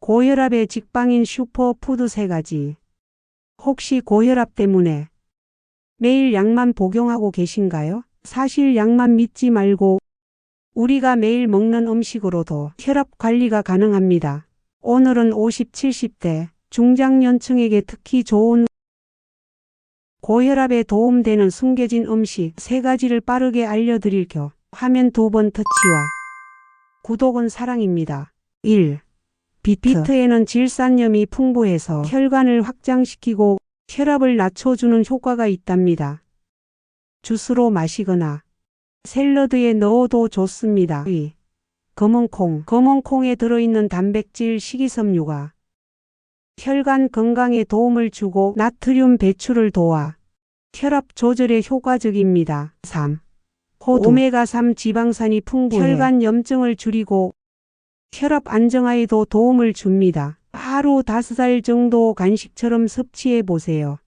고혈압의 직방인 슈퍼푸드 세 가지. 혹시 고혈압 때문에 매일 약만 복용하고 계신가요? 사실 약만 믿지 말고 우리가 매일 먹는 음식으로도 혈압 관리가 가능합니다. 오늘은 50, 70대 중장년층에게 특히 좋은 고혈압에 도움되는 숨겨진 음식 세 가지를 빠르게 알려드릴 겨 화면 두 번 터치와 구독은 사랑입니다. 1. 비트. 비트 에는 질산염이 풍부해서 혈관을 확장시키고 혈압을 낮춰주는 효과가 있답니다. 주스로 마시거나 샐러드에 넣어도 좋습니다. 2. 검은콩. 검은콩에 들어있는 단백질 식이섬유가 혈관 건강에 도움을 주고 나트륨 배출을 도와 혈압 조절에 효과적입니다. 3. 호두. 오메가3 지방산이 풍부해 혈관 염증을 줄이고 혈압 안정화에도 도움을 줍니다. 하루 5알 정도 간식처럼 섭취해 보세요.